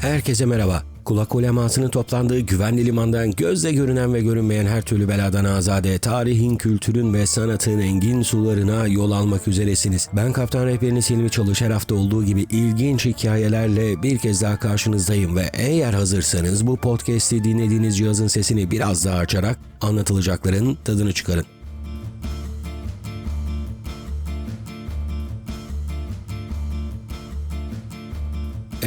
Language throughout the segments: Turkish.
Herkese merhaba. Kulak ulemasının toplandığı güvenli limandan gözle görünen ve görünmeyen her türlü beladan azade, tarihin, kültürün ve sanatın engin sularına yol almak üzeresiniz. Ben Kaptan Rehberiniz Hilmi Çalış her hafta olduğu gibi ilginç hikayelerle bir kez daha karşınızdayım ve eğer hazırsanız bu podcast'i dinlediğiniz cihazın sesini biraz daha açarak anlatılacakların tadını çıkarın.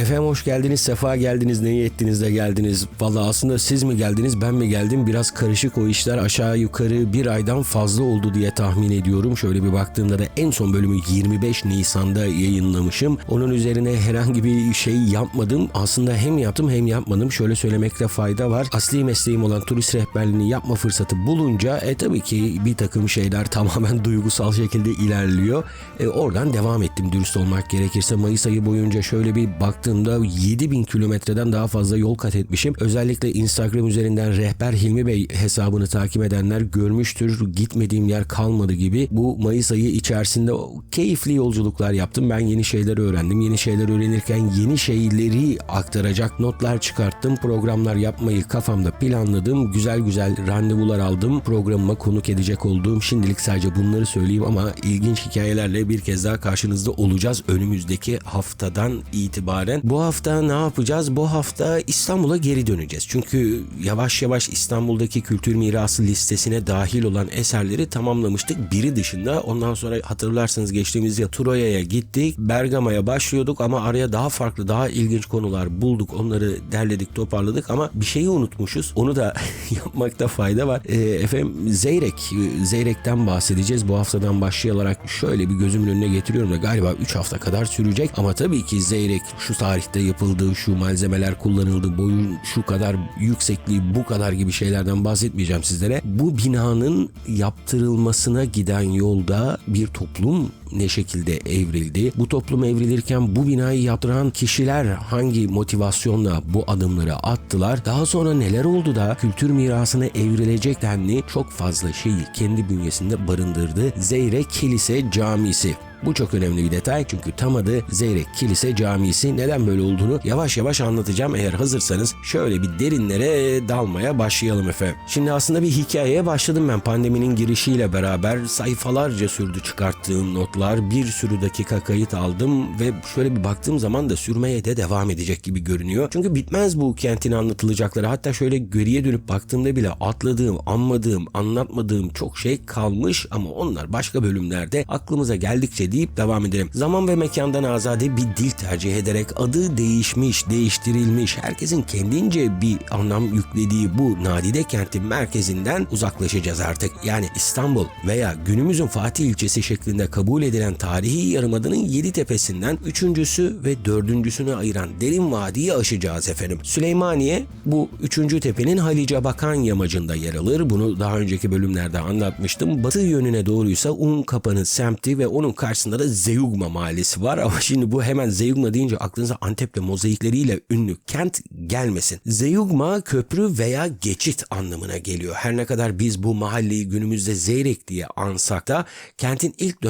Efendim hoş geldiniz, sefa geldiniz, neyi ettiniz de geldiniz. Valla aslında siz mi geldiniz, ben mi geldim? Biraz karışık o işler aşağı yukarı bir aydan fazla oldu diye tahmin ediyorum. Şöyle bir baktığımda da en son bölümü 25 Nisan'da yayınlamışım. Onun üzerine herhangi bir şey yapmadım. Aslında hem yaptım hem yapmadım. Şöyle söylemekte fayda var. Asli mesleğim olan turist rehberliğini yapma fırsatı bulunca e tabii ki bir takım şeyler tamamen duygusal şekilde ilerliyor. E, oradan devam ettim dürüst olmak gerekirse. Mayıs ayı boyunca şöyle bir baktığımda 7000 kilometreden daha fazla yol kat etmişim. Özellikle Instagram üzerinden rehber Hilmi Bey hesabını takip edenler görmüştür. Gitmediğim yer kalmadı gibi. Bu Mayıs ayı içerisinde keyifli yolculuklar yaptım. Ben yeni şeyler öğrendim. Yeni şeyler öğrenirken yeni şeyleri aktaracak notlar çıkarttım. Programlar yapmayı kafamda planladım. Güzel güzel randevular aldım. Programıma konuk edecek olduğum şimdilik sadece bunları söyleyeyim ama ilginç hikayelerle bir kez daha karşınızda olacağız önümüzdeki haftadan itibaren. Bu hafta ne yapacağız? Bu hafta İstanbul'a geri döneceğiz. Çünkü yavaş yavaş İstanbul'daki kültür mirası listesine dahil olan eserleri tamamlamıştık. Biri dışında ondan sonra hatırlarsanız geçtiğimiz yıl Troya'ya gittik. Bergama'ya başlıyorduk ama araya daha farklı, daha ilginç konular bulduk. Onları derledik, toparladık ama bir şeyi unutmuşuz. Onu da yapmakta fayda var. E, efendim Zeyrek, Zeyrek'ten bahsedeceğiz. Bu haftadan başlayarak şöyle bir gözümün önüne getiriyorum da galiba 3 hafta kadar sürecek. Ama tabii ki Zeyrek şu tarihte yapıldığı, şu malzemeler kullanıldı, boyun şu kadar yüksekliği bu kadar gibi şeylerden bahsetmeyeceğim sizlere. Bu binanın yaptırılmasına giden yolda bir toplum ne şekilde evrildi? Bu toplum evrilirken bu binayı yaptıran kişiler hangi motivasyonla bu adımları attılar? Daha sonra neler oldu da kültür mirasına evrilecek denli çok fazla şeyi kendi bünyesinde barındırdı. Zeyrek Kilise Camisi. Bu çok önemli bir detay çünkü tam adı Zeyrek Kilise Camisi. Neden böyle olduğunu yavaş yavaş anlatacağım. Eğer hazırsanız şöyle bir derinlere dalmaya başlayalım efendim. Şimdi aslında bir hikayeye başladım ben pandeminin girişiyle beraber. Sayfalarca sürdü çıkarttığım notlar. Bir sürü dakika kayıt aldım ve şöyle bir baktığım zaman da sürmeye de devam edecek gibi görünüyor. Çünkü bitmez bu kentin anlatılacakları. Hatta şöyle geriye dönüp baktığımda bile atladığım, anmadığım, anlatmadığım çok şey kalmış ama onlar başka bölümlerde aklımıza geldikçe deyip devam edelim. Zaman ve mekandan azade bir dil tercih ederek adı değişmiş, değiştirilmiş, herkesin kendince bir anlam yüklediği bu nadide kentin merkezinden uzaklaşacağız artık. Yani İstanbul veya günümüzün Fatih ilçesi şeklinde kabul edilen tarihi yarımadının yedi tepesinden üçüncüsü ve dördüncüsünü ayıran derin vadiyi aşacağız efendim. Süleymaniye bu üçüncü tepenin Halice Bakan yamacında yer alır. Bunu daha önceki bölümlerde anlatmıştım. Batı yönüne doğruysa Un Kapanı semti ve onun karşısında da Zeugma mahallesi var ama şimdi bu hemen Zeugma deyince aklınıza Antep'le mozaikleriyle ünlü kent gelmesin. Zeugma köprü veya geçit anlamına geliyor. Her ne kadar biz bu mahalleyi günümüzde Zeyrek diye ansak da kentin ilk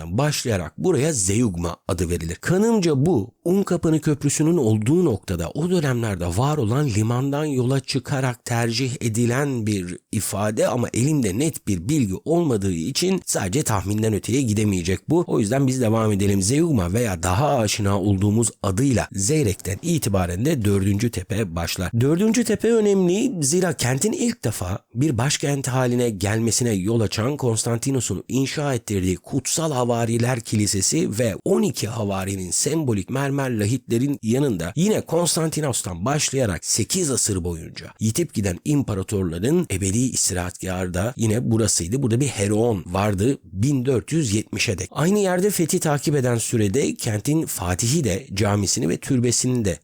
dönemlerinden başlayarak buraya Zeugma adı verilir. Kanımca bu Unkapanı Köprüsü'nün olduğu noktada o dönemlerde var olan limandan yola çıkarak tercih edilen bir ifade ama elimde net bir bilgi olmadığı için sadece tahminden öteye gidemeyecek bu. O yüzden biz devam edelim. Zeugma veya daha aşina olduğumuz adıyla Zeyrek'ten itibaren de dördüncü tepe başlar. Dördüncü tepe önemli zira kentin ilk defa bir başkent haline gelmesine yol açan Konstantinos'un inşa ettirdiği Kutsal Havariler Kilisesi ve 12 havarinin sembolik mermer lahitlerin yanında yine Konstantinos'tan başlayarak 8 asır boyunca yitip giden imparatorların ebedi istirahatgahı da yine burasıydı. Burada bir Heron vardı 1470'e dek. Aynı yerde fethi takip eden sürede kentin Fatihi de camisini ve türbesini de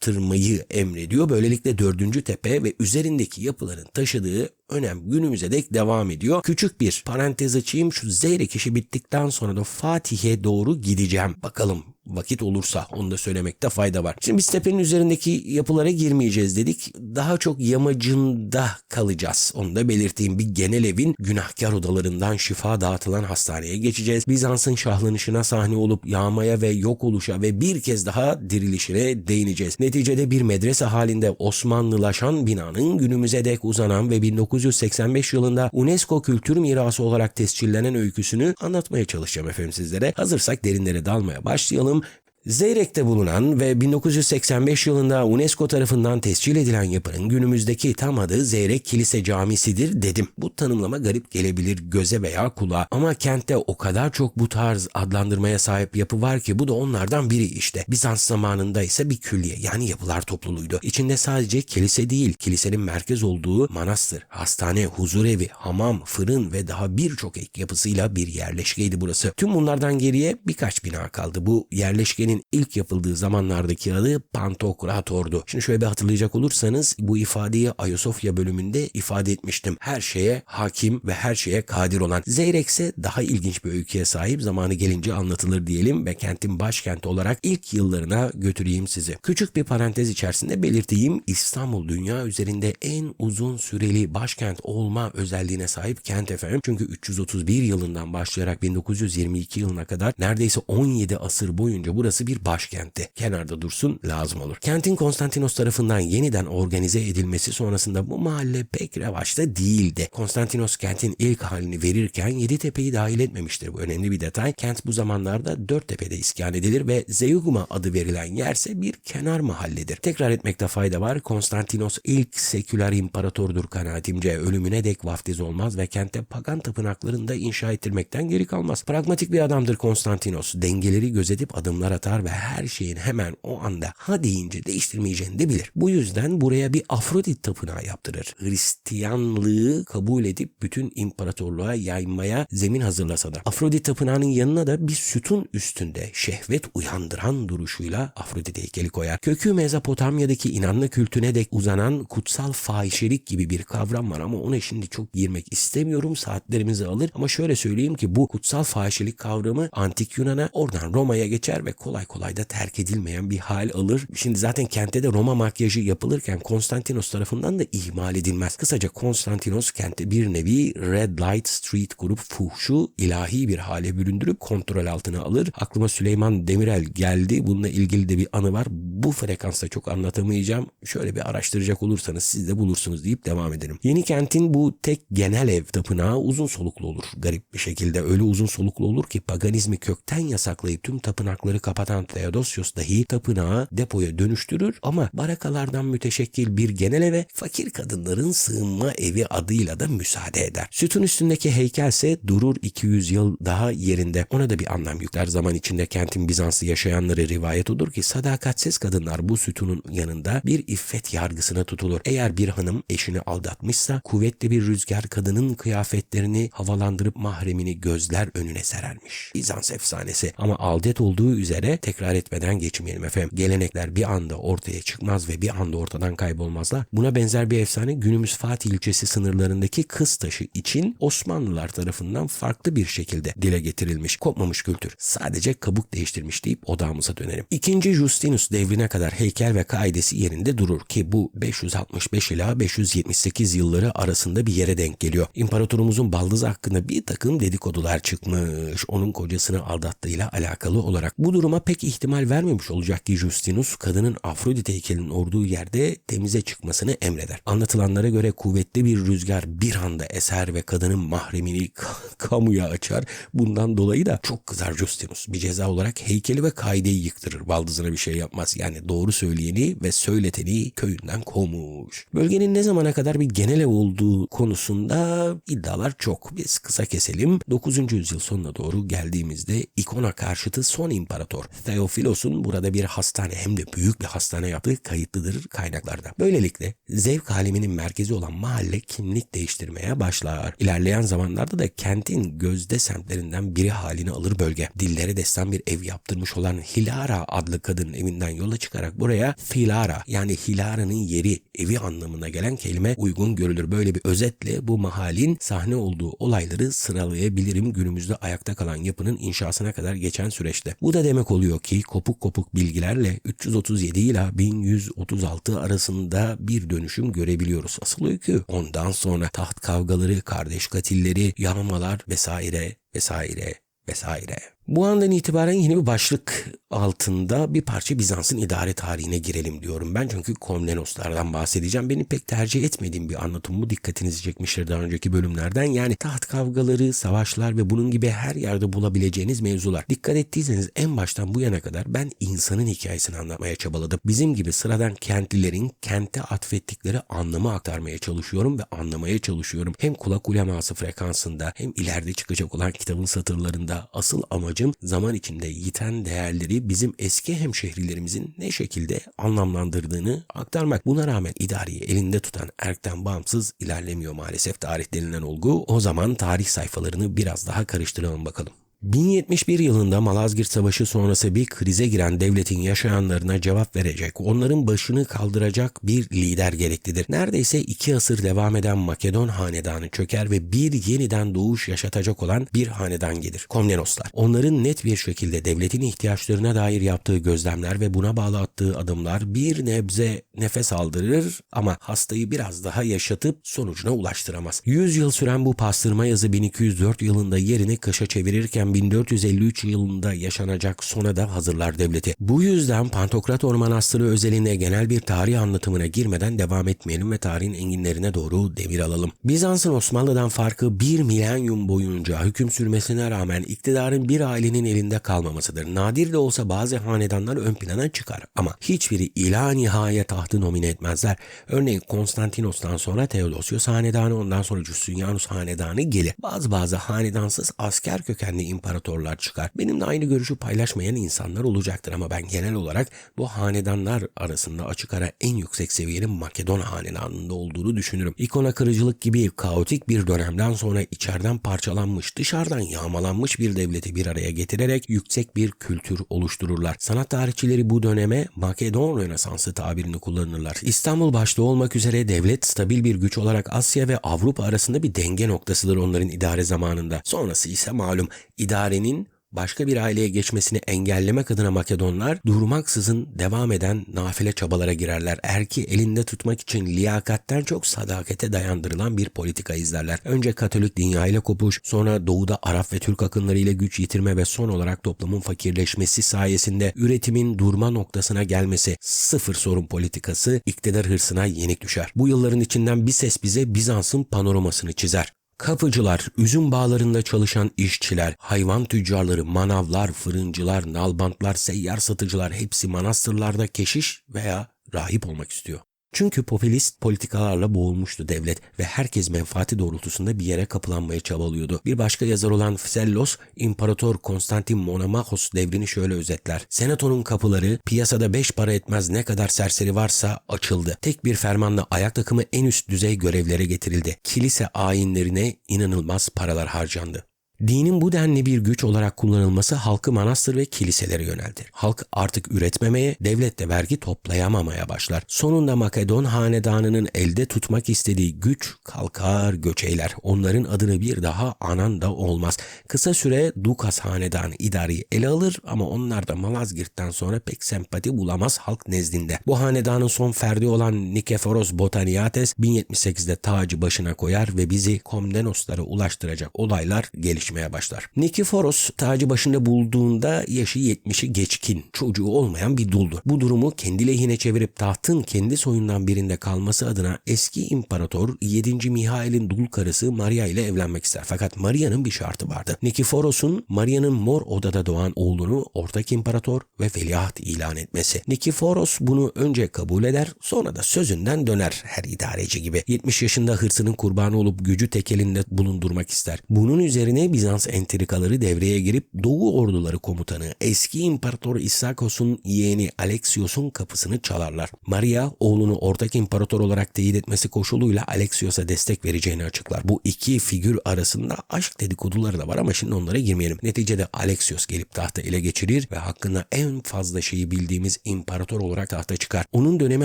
yaptırmayı emrediyor. Böylelikle dördüncü tepe ve üzerindeki yapıların taşıdığı önem günümüze dek devam ediyor. Küçük bir parantez açayım. Şu Zeyrek işi bittikten sonra da Fatih'e doğru gideceğim. Bakalım vakit olursa onu da söylemekte fayda var. Şimdi biz tepenin üzerindeki yapılara girmeyeceğiz dedik. Daha çok yamacında kalacağız. Onu da belirteyim. Bir genel evin günahkar odalarından şifa dağıtılan hastaneye geçeceğiz. Bizans'ın şahlanışına sahne olup yağmaya ve yok oluşa ve bir kez daha dirilişine değineceğiz. Neticede bir medrese halinde Osmanlılaşan binanın günümüze dek uzanan ve 1985 yılında UNESCO Kültür Mirası olarak tescillenen öyküsünü anlatmaya çalışacağım efendim sizlere. Hazırsak derinlere dalmaya başlayalım Zeyrek'te bulunan ve 1985 yılında UNESCO tarafından tescil edilen yapının günümüzdeki tam adı Zeyrek Kilise Camisi'dir dedim. Bu tanımlama garip gelebilir göze veya kulağa ama kentte o kadar çok bu tarz adlandırmaya sahip yapı var ki bu da onlardan biri işte. Bizans zamanında ise bir külliye yani yapılar topluluğuydu. İçinde sadece kilise değil, kilisenin merkez olduğu manastır, hastane, huzurevi, hamam, fırın ve daha birçok ek yapısıyla bir yerleşkeydi burası. Tüm bunlardan geriye birkaç bina kaldı. Bu yerleşkenin Kilisenin ilk yapıldığı zamanlardaki adı Pantokrator'du. Şimdi şöyle bir hatırlayacak olursanız bu ifadeyi Ayasofya bölümünde ifade etmiştim. Her şeye hakim ve her şeye kadir olan. Zeyrek ise daha ilginç bir öyküye sahip zamanı gelince anlatılır diyelim ve kentin başkenti olarak ilk yıllarına götüreyim sizi. Küçük bir parantez içerisinde belirteyim İstanbul dünya üzerinde en uzun süreli başkent olma özelliğine sahip kent efendim. Çünkü 331 yılından başlayarak 1922 yılına kadar neredeyse 17 asır boyunca burası burası bir başkentti. Kenarda dursun lazım olur. Kentin Konstantinos tarafından yeniden organize edilmesi sonrasında bu mahalle pek revaçta değildi. Konstantinos kentin ilk halini verirken Yeditepe'yi dahil etmemiştir. Bu önemli bir detay. Kent bu zamanlarda Dörttepe'de iskan edilir ve Zeugma adı verilen yerse bir kenar mahalledir. Tekrar etmekte fayda var. Konstantinos ilk seküler imparatordur kanaatimce. Ölümüne dek vaftiz olmaz ve kentte pagan tapınaklarını da inşa ettirmekten geri kalmaz. Pragmatik bir adamdır Konstantinos. Dengeleri gözetip adımlar atar tutar ve her şeyin hemen o anda ha deyince değiştirmeyeceğini de bilir. Bu yüzden buraya bir Afrodit tapınağı yaptırır. Hristiyanlığı kabul edip bütün imparatorluğa yaymaya zemin hazırlasa da. Afrodit tapınağının yanına da bir sütun üstünde şehvet uyandıran duruşuyla Afrodit heykeli koyar. Kökü Mezopotamya'daki inanma kültüne dek uzanan kutsal fahişelik gibi bir kavram var ama ona şimdi çok girmek istemiyorum. Saatlerimizi alır ama şöyle söyleyeyim ki bu kutsal fahişelik kavramı antik Yunan'a oradan Roma'ya geçer ve kolay kolay da terk edilmeyen bir hal alır. Şimdi zaten kentte de Roma makyajı yapılırken Konstantinos tarafından da ihmal edilmez. Kısaca Konstantinos kentte bir nevi Red Light Street grup fuhşu ilahi bir hale büründürüp kontrol altına alır. Aklıma Süleyman Demirel geldi. Bununla ilgili de bir anı var. Bu frekansta çok anlatamayacağım. Şöyle bir araştıracak olursanız siz de bulursunuz deyip devam edelim. Yeni kentin bu tek genel ev tapınağı uzun soluklu olur. Garip bir şekilde öyle uzun soluklu olur ki paganizmi kökten yasaklayıp tüm tapınakları kapatan kapatan Theodosius dahi tapınağı depoya dönüştürür ama barakalardan müteşekkil bir genel eve fakir kadınların sığınma evi adıyla da müsaade eder. Sütun üstündeki heykelse durur 200 yıl daha yerinde. Ona da bir anlam yükler. Zaman içinde kentin Bizanslı yaşayanları rivayet odur ki sadakatsiz kadınlar bu sütunun yanında bir iffet yargısına tutulur. Eğer bir hanım eşini aldatmışsa kuvvetli bir rüzgar kadının kıyafetlerini havalandırıp mahremini gözler önüne serermiş. Bizans efsanesi ama aldet olduğu üzere tekrar etmeden geçmeyelim efendim. Gelenekler bir anda ortaya çıkmaz ve bir anda ortadan kaybolmazlar. Buna benzer bir efsane günümüz Fatih ilçesi sınırlarındaki kız taşı için Osmanlılar tarafından farklı bir şekilde dile getirilmiş. Kopmamış kültür. Sadece kabuk değiştirmiş deyip odağımıza dönelim. İkinci Justinus devrine kadar heykel ve kaidesi yerinde durur ki bu 565 ila 578 yılları arasında bir yere denk geliyor. İmparatorumuzun baldızı hakkında bir takım dedikodular çıkmış. Onun kocasını aldattığıyla alakalı olarak. Bu duruma pek ihtimal vermemiş olacak ki Justinus kadının Afrodit heykelinin olduğu yerde temize çıkmasını emreder. Anlatılanlara göre kuvvetli bir rüzgar bir anda eser ve kadının mahremini kamuya açar. Bundan dolayı da çok kızar Justinus. Bir ceza olarak heykeli ve kaideyi yıktırır. Baldızına bir şey yapmaz. Yani doğru söyleyeni ve söyleteni köyünden kovmuş. Bölgenin ne zamana kadar bir genel ev olduğu konusunda iddialar çok. Biz kısa keselim. 9. yüzyıl sonuna doğru geldiğimizde ikona karşıtı son imparator Theophilos'un burada bir hastane hem de büyük bir hastane yaptığı kayıtlıdır kaynaklarda. Böylelikle zevk aleminin merkezi olan mahalle kimlik değiştirmeye başlar. İlerleyen zamanlarda da kentin gözde semtlerinden biri halini alır bölge. Dillere destan bir ev yaptırmış olan Hilara adlı kadının evinden yola çıkarak buraya Filara yani Hilara'nın yeri evi anlamına gelen kelime uygun görülür. Böyle bir özetle bu mahalin sahne olduğu olayları sıralayabilirim günümüzde ayakta kalan yapının inşasına kadar geçen süreçte. Bu da demek oluyor ki kopuk kopuk bilgilerle 337 ile 1136 arasında bir dönüşüm görebiliyoruz. Asıl öykü ondan sonra taht kavgaları, kardeş katilleri, yağmalar vesaire vesaire vesaire. Bu andan itibaren yeni bir başlık altında bir parça Bizans'ın idare tarihine girelim diyorum ben. Çünkü Komnenoslardan bahsedeceğim. Benim pek tercih etmediğim bir anlatım bu. Dikkatinizi çekmiştir daha önceki bölümlerden. Yani taht kavgaları, savaşlar ve bunun gibi her yerde bulabileceğiniz mevzular. Dikkat ettiyseniz en baştan bu yana kadar ben insanın hikayesini anlatmaya çabaladım. Bizim gibi sıradan kentlilerin kente atfettikleri anlamı aktarmaya çalışıyorum ve anlamaya çalışıyorum. Hem kulak uleması frekansında hem ileride çıkacak olan kitabın satırlarında asıl amacım zaman içinde yiten değerleri bizim eski hemşehrilerimizin ne şekilde anlamlandırdığını aktarmak. Buna rağmen idareyi elinde tutan erkten bağımsız ilerlemiyor maalesef tarih denilen olgu. O zaman tarih sayfalarını biraz daha karıştıralım bakalım. 1071 yılında Malazgirt Savaşı sonrası bir krize giren devletin yaşayanlarına cevap verecek, onların başını kaldıracak bir lider gereklidir. Neredeyse iki asır devam eden Makedon hanedanı çöker ve bir yeniden doğuş yaşatacak olan bir hanedan gelir. Komnenoslar. Onların net bir şekilde devletin ihtiyaçlarına dair yaptığı gözlemler ve buna bağlı attığı adımlar bir nebze nefes aldırır ama hastayı biraz daha yaşatıp sonucuna ulaştıramaz. 100 yıl süren bu pastırma yazı 1204 yılında yerini kışa çevirirken 1453 yılında yaşanacak sona da hazırlar devleti. Bu yüzden Pantokrator Manastırı özelinde genel bir tarih anlatımına girmeden devam etmeyelim ve tarihin enginlerine doğru devir alalım. Bizans'ın Osmanlı'dan farkı bir milenyum boyunca hüküm sürmesine rağmen iktidarın bir ailenin elinde kalmamasıdır. Nadir de olsa bazı hanedanlar ön plana çıkar ama hiçbiri ila nihaya tahtı nomine etmezler. Örneğin Konstantinos'tan sonra Theodosius hanedanı ondan sonra Justinianus hanedanı gelir. Bazı bazı hanedansız asker kökenli imparatorlar çıkar. Benimle aynı görüşü paylaşmayan insanlar olacaktır ama ben genel olarak bu hanedanlar arasında açık ara en yüksek seviyenin Makedon hanedanında olduğunu düşünürüm. İkona kırıcılık gibi kaotik bir dönemden sonra içeriden parçalanmış, dışarıdan yağmalanmış bir devleti bir araya getirerek yüksek bir kültür oluştururlar. Sanat tarihçileri bu döneme Makedon Rönesansı tabirini kullanırlar. İstanbul başta olmak üzere devlet stabil bir güç olarak Asya ve Avrupa arasında bir denge noktasıdır onların idare zamanında. Sonrası ise malum idarenin başka bir aileye geçmesini engellemek adına Makedonlar durmaksızın devam eden nafile çabalara girerler. Erki elinde tutmak için liyakatten çok sadakete dayandırılan bir politika izlerler. Önce Katolik dünya ile kopuş, sonra doğuda Arap ve Türk akınları ile güç yitirme ve son olarak toplumun fakirleşmesi sayesinde üretimin durma noktasına gelmesi sıfır sorun politikası iktidar hırsına yenik düşer. Bu yılların içinden bir ses bize Bizans'ın panoramasını çizer. Kapıcılar, üzüm bağlarında çalışan işçiler, hayvan tüccarları, manavlar, fırıncılar, nalbantlar, seyyar satıcılar hepsi manastırlarda keşiş veya rahip olmak istiyor. Çünkü popülist politikalarla boğulmuştu devlet ve herkes menfaati doğrultusunda bir yere kapılanmaya çabalıyordu. Bir başka yazar olan Psellos, İmparator Konstantin Monomachos devrini şöyle özetler. Senatonun kapıları piyasada beş para etmez ne kadar serseri varsa açıldı. Tek bir fermanla ayak takımı en üst düzey görevlere getirildi. Kilise ayinlerine inanılmaz paralar harcandı. Dinin bu denli bir güç olarak kullanılması halkı manastır ve kiliselere yöneltir. Halk artık üretmemeye, devlet de vergi toplayamamaya başlar. Sonunda Makedon hanedanının elde tutmak istediği güç kalkar göç eyler. Onların adını bir daha anan da olmaz. Kısa süre Dukas hanedanı idareyi ele alır ama onlar da Malazgirt'ten sonra pek sempati bulamaz halk nezdinde. Bu hanedanın son ferdi olan Nikeforos Botaniates 1078'de tacı başına koyar ve bizi Komnenoslara ulaştıracak olaylar gelişir gelişmeye başlar. Nikiforos tacı başında bulduğunda yaşı 70'i geçkin, çocuğu olmayan bir duldur. Bu durumu kendi lehine çevirip tahtın kendi soyundan birinde kalması adına eski imparator 7. Mihail'in dul karısı Maria ile evlenmek ister. Fakat Maria'nın bir şartı vardı. Nikiforos'un Maria'nın mor odada doğan oğlunu ortak imparator ve veliaht ilan etmesi. Nikiforos bunu önce kabul eder sonra da sözünden döner her idareci gibi. 70 yaşında hırsının kurbanı olup gücü tek elinde bulundurmak ister. Bunun üzerine Bizans entrikaları devreye girip Doğu orduları komutanı eski İmparator İsakos'un yeğeni Alexios'un kapısını çalarlar. Maria oğlunu ortak imparator olarak teyit etmesi koşuluyla Alexios'a destek vereceğini açıklar. Bu iki figür arasında aşk dedikoduları da var ama şimdi onlara girmeyelim. Neticede Alexios gelip tahta ele geçirir ve hakkında en fazla şeyi bildiğimiz imparator olarak tahta çıkar. Onun dönemi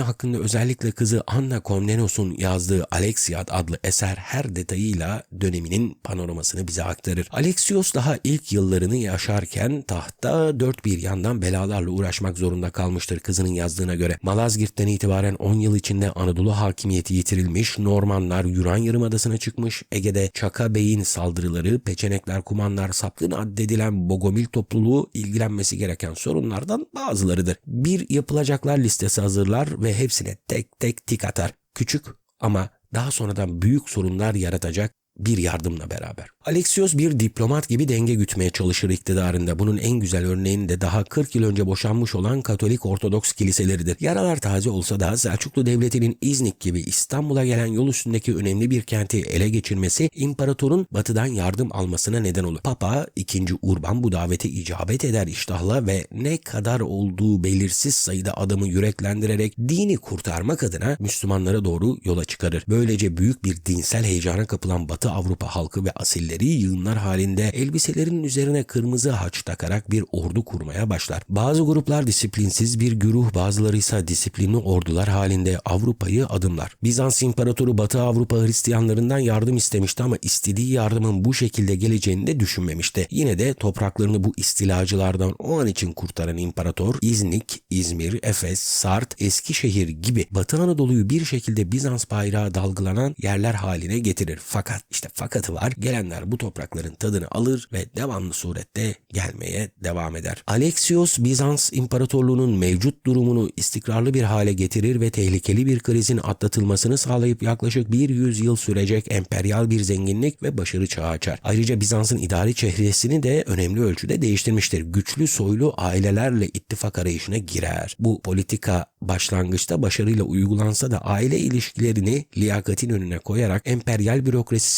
hakkında özellikle kızı Anna Komnenos'un yazdığı Alexiad adlı eser her detayıyla döneminin panoramasını bize aktarır. Alexios daha ilk yıllarını yaşarken tahta dört bir yandan belalarla uğraşmak zorunda kalmıştır kızının yazdığına göre. Malazgirt'ten itibaren 10 yıl içinde Anadolu hakimiyeti yitirilmiş, Normanlar Yunan Yarımadası'na çıkmış, Ege'de Çaka Bey'in saldırıları, Peçenekler, Kumanlar, Sapkın addedilen Bogomil topluluğu ilgilenmesi gereken sorunlardan bazılarıdır. Bir yapılacaklar listesi hazırlar ve hepsine tek tek tik atar. Küçük ama daha sonradan büyük sorunlar yaratacak bir yardımla beraber. Alexios bir diplomat gibi denge gütmeye çalışır iktidarında. Bunun en güzel örneğini de daha 40 yıl önce boşanmış olan Katolik Ortodoks kiliseleridir. Yaralar taze olsa da Selçuklu Devleti'nin İznik gibi İstanbul'a gelen yol üstündeki önemli bir kenti ele geçirmesi imparatorun batıdan yardım almasına neden olur. Papa 2. Urban bu davete icabet eder iştahla ve ne kadar olduğu belirsiz sayıda adamı yüreklendirerek dini kurtarmak adına Müslümanlara doğru yola çıkarır. Böylece büyük bir dinsel heyecana kapılan Batı Avrupa halkı ve asilleri yığınlar halinde elbiselerinin üzerine kırmızı haç takarak bir ordu kurmaya başlar. Bazı gruplar disiplinsiz bir güruh, bazıları ise disiplinli ordular halinde Avrupa'yı adımlar. Bizans İmparatoru Batı Avrupa Hristiyanlarından yardım istemişti ama istediği yardımın bu şekilde geleceğini de düşünmemişti. Yine de topraklarını bu istilacılardan o an için kurtaran imparator İznik, İzmir, Efes, Sart, Eskişehir gibi Batı Anadolu'yu bir şekilde Bizans bayrağı dalgalanan yerler haline getirir. Fakat işte fakatı var. Gelenler bu toprakların tadını alır ve devamlı surette gelmeye devam eder. Alexios Bizans İmparatorluğu'nun mevcut durumunu istikrarlı bir hale getirir ve tehlikeli bir krizin atlatılmasını sağlayıp yaklaşık bir yüzyıl sürecek emperyal bir zenginlik ve başarı çağı açar. Ayrıca Bizans'ın idari çehresini de önemli ölçüde değiştirmiştir. Güçlü soylu ailelerle ittifak arayışına girer. Bu politika başlangıçta başarıyla uygulansa da aile ilişkilerini liyakatin önüne koyarak emperyal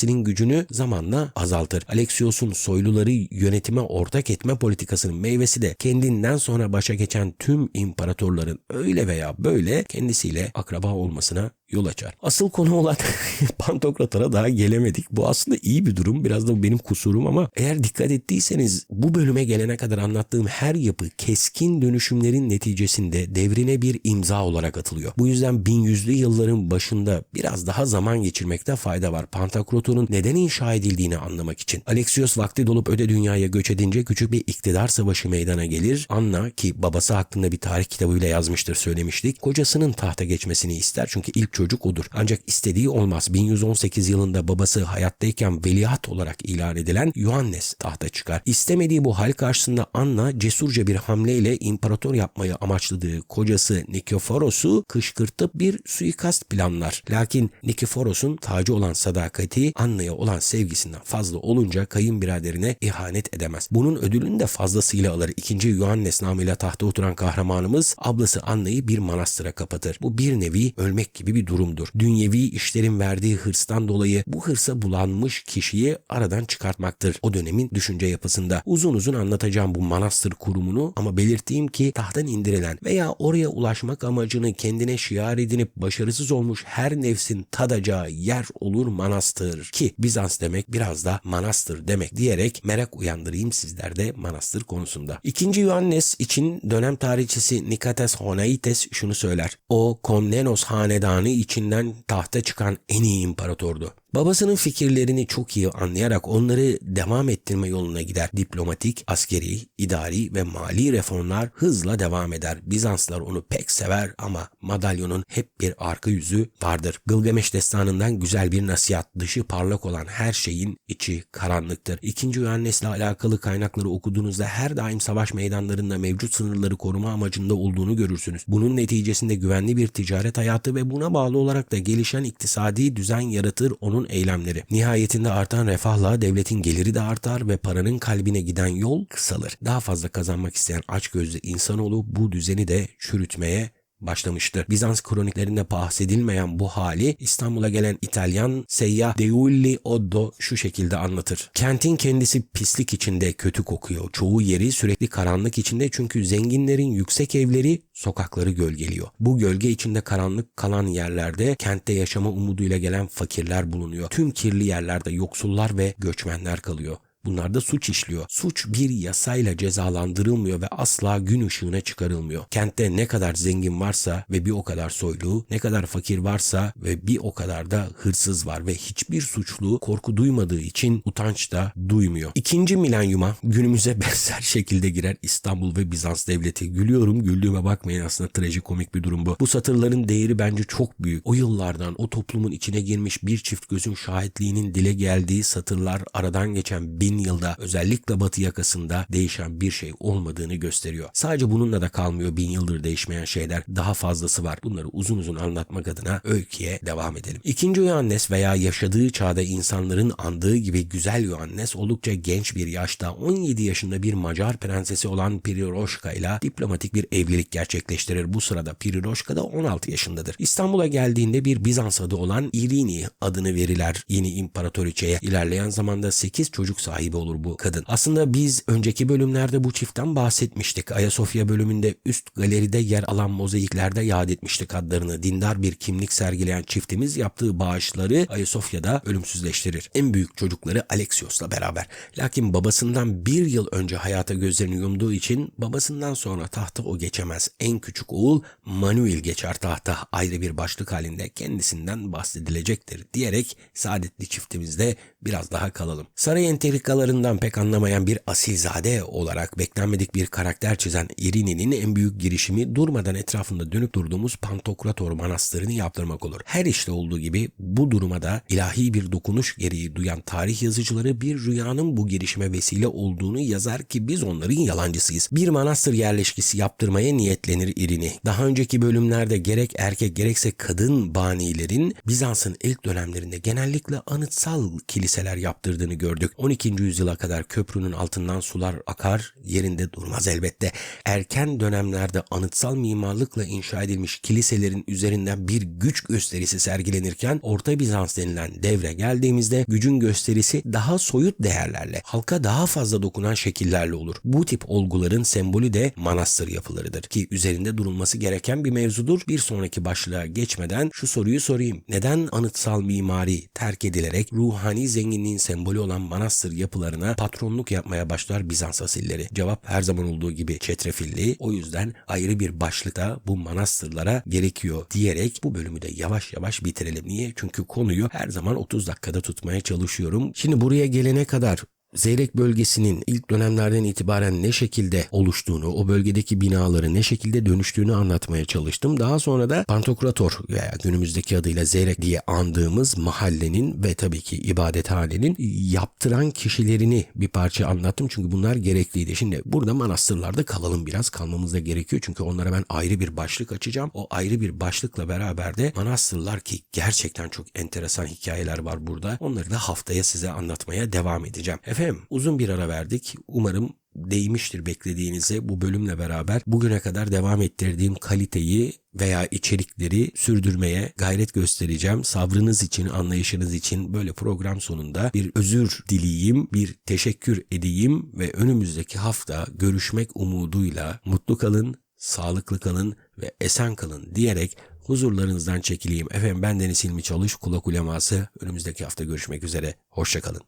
bürokrasisinin gücünü zamanla azaltır. Alexios'un soyluları yönetime ortak etme politikasının meyvesi de kendinden sonra başa geçen tüm imparatorların öyle veya böyle kendisiyle akraba olmasına yol açar. Asıl konu olan Pantokrat'a daha gelemedik. Bu aslında iyi bir durum. Biraz da benim kusurum ama eğer dikkat ettiyseniz bu bölüme gelene kadar anlattığım her yapı keskin dönüşümlerin neticesinde devrine bir imza olarak atılıyor. Bu yüzden 1100'lü yılların başında biraz daha zaman geçirmekte fayda var. Pantokrat'ın neden inşa edildiğini anlamak için. Alexios vakti dolup öde dünyaya göç edince küçük bir iktidar savaşı meydana gelir. Anna ki babası hakkında bir tarih kitabıyla yazmıştır söylemiştik. Kocasının tahta geçmesini ister çünkü ilk çocuk odur. Ancak istediği olmaz. 1118 yılında babası hayattayken veliaht olarak ilan edilen Yohannes tahta çıkar. İstemediği bu hal karşısında Anna cesurca bir hamleyle imparator yapmayı amaçladığı kocası Nikephoros,'u kışkırtıp bir suikast planlar. Lakin Nikephoros,'un tacı olan sadakati Anna'ya olan sevgisinden fazla olunca kayınbiraderine ihanet edemez. Bunun ödülünü de fazlasıyla alır. İkinci Yohannes namıyla tahta oturan kahramanımız ablası Anna'yı bir manastıra kapatır. Bu bir nevi ölmek gibi bir durumdur. Dünyevi işlerin verdiği hırstan dolayı bu hırsa bulanmış kişiyi aradan çıkartmaktır. O dönemin düşünce yapısında. Uzun uzun anlatacağım bu manastır kurumunu ama belirttiğim ki tahttan indirilen veya oraya ulaşmak amacını kendine şiar edinip başarısız olmuş her nefsin tadacağı yer olur manastır. Ki Bizans demek biraz da manastır demek diyerek merak uyandırayım sizlerde manastır konusunda. İkinci Yohannes için dönem tarihçisi Nikates Honaites şunu söyler. O Komnenos hanedanı içinden tahta çıkan en iyi imparatordu. Babasının fikirlerini çok iyi anlayarak onları devam ettirme yoluna gider. Diplomatik, askeri, idari ve mali reformlar hızla devam eder. Bizanslar onu pek sever ama madalyonun hep bir arka yüzü vardır. Gılgameş destanından güzel bir nasihat. Dışı parlak olan her şeyin içi karanlıktır. İkinci Yohannes'le alakalı kaynakları okuduğunuzda her daim savaş meydanlarında mevcut sınırları koruma amacında olduğunu görürsünüz. Bunun neticesinde güvenli bir ticaret hayatı ve buna bağlı olarak da gelişen iktisadi düzen yaratır onun eylemleri. Nihayetinde artan refahla devletin geliri de artar ve paranın kalbine giden yol kısalır. Daha fazla kazanmak isteyen açgözlü insanoğlu bu düzeni de çürütmeye başlamıştı. Bizans kroniklerinde bahsedilmeyen bu hali İstanbul'a gelen İtalyan seyyah Deulli Oddo şu şekilde anlatır. Kentin kendisi pislik içinde kötü kokuyor. Çoğu yeri sürekli karanlık içinde çünkü zenginlerin yüksek evleri sokakları gölgeliyor. Bu gölge içinde karanlık kalan yerlerde kentte yaşama umuduyla gelen fakirler bulunuyor. Tüm kirli yerlerde yoksullar ve göçmenler kalıyor. Bunlar da suç işliyor. Suç bir yasayla cezalandırılmıyor ve asla gün ışığına çıkarılmıyor. Kentte ne kadar zengin varsa ve bir o kadar soylu, ne kadar fakir varsa ve bir o kadar da hırsız var ve hiçbir suçlu korku duymadığı için utanç da duymuyor. İkinci milenyuma günümüze benzer şekilde girer İstanbul ve Bizans devleti. Gülüyorum güldüğüme bakmayın aslında trajikomik bir durum bu. Bu satırların değeri bence çok büyük. O yıllardan o toplumun içine girmiş bir çift gözün şahitliğinin dile geldiği satırlar aradan geçen bin yılda özellikle batı yakasında değişen bir şey olmadığını gösteriyor. Sadece bununla da kalmıyor bin yıldır değişmeyen şeyler. Daha fazlası var. Bunları uzun uzun anlatmak adına öyküye devam edelim. İkinci Yohannes veya yaşadığı çağda insanların andığı gibi güzel Yohannes oldukça genç bir yaşta 17 yaşında bir Macar prensesi olan Piriroşka ile diplomatik bir evlilik gerçekleştirir. Bu sırada Piriroşka da 16 yaşındadır. İstanbul'a geldiğinde bir Bizans adı olan Irini adını verirler yeni imparatoriçeye. İlerleyen zamanda 8 çocuk sahibi olur bu kadın. Aslında biz önceki bölümlerde bu çiftten bahsetmiştik. Ayasofya bölümünde üst galeride yer alan mozaiklerde yad etmiştik adlarını. Dindar bir kimlik sergileyen çiftimiz yaptığı bağışları Ayasofya'da ölümsüzleştirir. En büyük çocukları Alexios'la beraber. Lakin babasından bir yıl önce hayata gözlerini yumduğu için babasından sonra tahta o geçemez. En küçük oğul Manuel geçer tahta ayrı bir başlık halinde kendisinden bahsedilecektir diyerek saadetli çiftimizde biraz daha kalalım. Saray entrikalarından pek anlamayan bir asilzade olarak beklenmedik bir karakter çizen Irini'nin en büyük girişimi durmadan etrafında dönüp durduğumuz Pantokrator Manastırı'nı yaptırmak olur. Her işte olduğu gibi bu duruma da ilahi bir dokunuş gereği duyan tarih yazıcıları bir rüyanın bu girişime vesile olduğunu yazar ki biz onların yalancısıyız. Bir manastır yerleşkisi yaptırmaya niyetlenir Irini. Daha önceki bölümlerde gerek erkek gerekse kadın banilerin Bizans'ın ilk dönemlerinde genellikle anıtsal kiliseler yaptırdığını gördük. 12. yüzyıla kadar köprünün altından sular akar, yerinde durmaz elbette. Erken dönemlerde anıtsal mimarlıkla inşa edilmiş kiliselerin üzerinden bir güç gösterisi sergilenirken Orta Bizans denilen devre geldiğimizde gücün gösterisi daha soyut değerlerle, halka daha fazla dokunan şekillerle olur. Bu tip olguların sembolü de manastır yapılarıdır ki üzerinde durulması gereken bir mevzudur. Bir sonraki başlığa geçmeden şu soruyu sorayım. Neden anıtsal mimari terk edilerek ruhani zenginliğin sembolü olan manastır yapılarına patronluk yapmaya başlar Bizans asilleri? Cevap her zaman olduğu gibi çetrefilli. O yüzden ayrı bir başlıkta bu manastırlara gerekiyor diyerek bu bölümü de yavaş yavaş bitirelim. Niye? Çünkü konuyu her zaman 30 dakikada tutmaya çalışıyorum. Şimdi buraya gelene kadar Zeyrek bölgesinin ilk dönemlerden itibaren ne şekilde oluştuğunu, o bölgedeki binaları ne şekilde dönüştüğünü anlatmaya çalıştım. Daha sonra da Pantokrator veya günümüzdeki adıyla Zeyrek diye andığımız mahallenin ve tabii ki ibadethanenin yaptıran kişilerini bir parça anlattım. Çünkü bunlar gerekliydi. Şimdi burada manastırlarda kalalım biraz. Kalmamız da gerekiyor. Çünkü onlara ben ayrı bir başlık açacağım. O ayrı bir başlıkla beraber de manastırlar ki gerçekten çok enteresan hikayeler var burada. Onları da haftaya size anlatmaya devam edeceğim. Efendim uzun bir ara verdik. Umarım değmiştir beklediğinize bu bölümle beraber bugüne kadar devam ettirdiğim kaliteyi veya içerikleri sürdürmeye gayret göstereceğim. Sabrınız için, anlayışınız için böyle program sonunda bir özür dileyeyim, bir teşekkür edeyim ve önümüzdeki hafta görüşmek umuduyla mutlu kalın, sağlıklı kalın ve esen kalın diyerek huzurlarınızdan çekileyim. Efendim ben Deniz Hilmi Çalış, kulak uleması. Önümüzdeki hafta görüşmek üzere. Hoşçakalın.